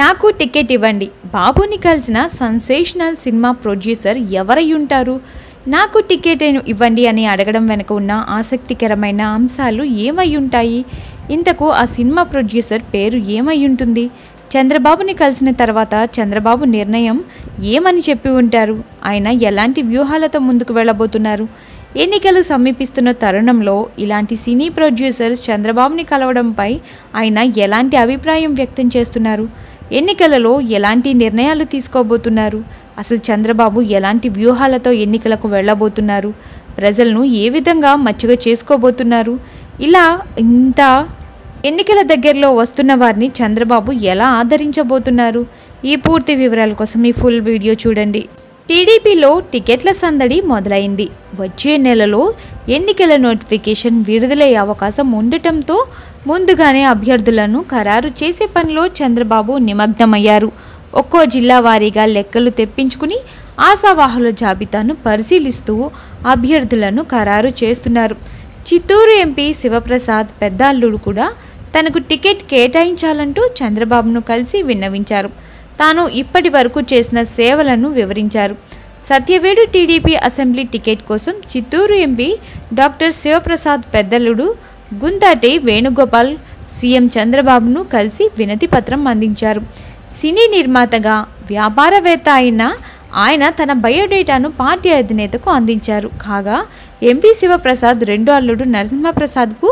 నాకు టికెట్ ఇవ్వండి. బాబుని కలిసిన సెన్సేషనల్ సినిమా ప్రొడ్యూసర్ ఎవరై ఉంటారు నాకు టికెట్ ఇవ్వండి అని అడగడం వెనుక ఉన్న ఆసక్తికరమైన అంశాలు ఏమై ఉంటాయి ఇంతకు ఆ సినిమా ప్రొడ్యూసర్ పేరు ఏమై ఉంటుంది చంద్రబాబుని కలిసిన తర్వాత చంద్రబాబు నిర్ణయం ఏమని చెప్పి ఉంటారు? ఆయన ఎలాంటి వ్యూహాలతో ముందుకు వెళ్ళబోతున్నారు? ఎన్నికలు సమీపిస్తున్న తరుణంలో ఇలాంటి సినీ ప్రొడ్యూసర్స్ చంద్రబాబుని కలవడంపై ఆయన ఎలాంటి అభిప్రాయం వ్యక్తం చేస్తున్నారు? ఎన్నికలలో ఎలాంటి నిర్ణయాలు తీసుకోబోతున్నారు? అసలు చంద్రబాబు ఎలాంటి వ్యూహాలతో ఎన్నికలకు వెళ్ళబోతున్నారు? ప్రజలను ఏ విధంగా మచ్చిక చేసుకోబోతున్నారు? ఇలా ఇంత ఎన్నికల దగ్గరలో వస్తున్న వారిని చంద్రబాబు ఎలా ఆదరించబోతున్నారు? ఈ పూర్తి వివరాల కోసం ఈ ఫుల్ వీడియో చూడండి. టీడీపీలో టికెట్ల సందడి మొదలైంది. వచ్చే నెలలో ఎన్నికల నోటిఫికేషన్ విడుదలయ్యే అవకాశం ఉండటంతో ముందుగానే అభ్యర్థులను ఖరారు చేసే పనిలో చంద్రబాబు నిమగ్నమయ్యారు. ఒక్కో జిల్లా వారీగా లెక్కలు తెప్పించుకుని ఆశావాహుల జాబితాను పరిశీలిస్తూ అభ్యర్థులను ఖరారు చేస్తున్నారు. చిత్తూరు ఎంపీ శివప్రసాద్ పెద్ద అల్లుడు కూడా తనకు టికెట్ కేటాయించాలంటూ చంద్రబాబును కలిసి విన్నవించారు. తాను ఇప్పటి వరకు చేసిన సేవలను వివరించారు. సత్యవేడు టీడీపీ అసెంబ్లీ టికెట్ కోసం చిత్తూరు ఎంపీ డాక్టర్ శివప్రసాద్ పెద్దలుడు గుంతాటి వేణుగోపాల్ సీఎం చంద్రబాబును కలిసి వినతి పత్రం అందించారు. సినీ నిర్మాతగా వ్యాపారవేత్త అయిన ఆయన తన బయోడేటాను పార్టీ అధినేతకు అందించారు. కాగా ఎంపీ శివప్రసాద్ రెండో అల్లుడు నరసింహప్రసాద్కు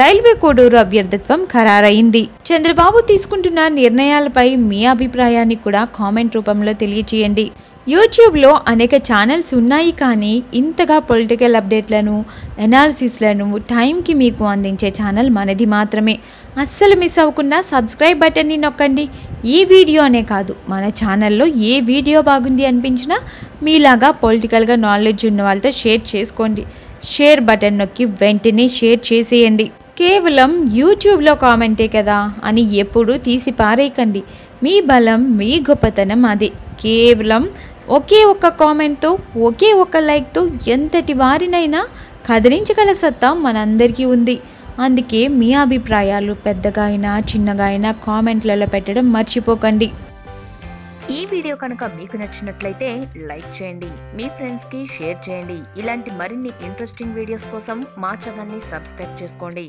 రైల్వే కోడూరు అభ్యర్థిత్వం ఖరారైంది. చంద్రబాబు తీసుకుంటున్న నిర్ణయాలపై మీ అభిప్రాయాన్ని కూడా కామెంట్ రూపంలో తెలియచేయండి. యూట్యూబ్లో అనేక ఛానల్స్ ఉన్నాయి కానీ ఇంతగా పొలిటికల్ అప్డేట్లను ఎనాలిసిస్లను టైంకి మీకు అందించే ఛానల్ మనది మాత్రమే. అస్సలు మిస్ అవ్వకుండా సబ్స్క్రైబ్ బటన్ని నొక్కండి. ఈ వీడియో అనే కాదు మన ఛానల్లో ఏ వీడియో బాగుంది అనిపించినా మీలాగా పొలిటికల్గా నాలెడ్జ్ ఉన్న వాళ్ళతో షేర్ చేసుకోండి. షేర్ బటన్ నొక్కి వెంటనే షేర్ చేసేయండి. కేవలం యూట్యూబ్లో కామెంటే కదా అని ఎప్పుడూ తీసి పారేయకండి మీ బలం మీ గొప్పతనం అదే. కేవలం ఒకే ఒక్క కామెంట్తో ఒకే ఒక్క లైక్తో ఎంతటి వారినైనా కదిలించగల సత్తా మనందరికీ ఉంది. అందుకే మీ అభిప్రాయాలు పెద్దగా అయినా చిన్నగా అయినా కామెంట్లలో పెట్టడం మర్చిపోకండి. ఈ వీడియో కనుక మీకు నచ్చినట్లయితే లైక్ చేయండి మీ ఫ్రెండ్స్కి షేర్ చేయండి. ఇలాంటి మరిన్ని ఇంట్రెస్టింగ్ వీడియోస్ కోసం మా ఛానల్ని సబ్స్క్రైబ్ చేసుకోండి.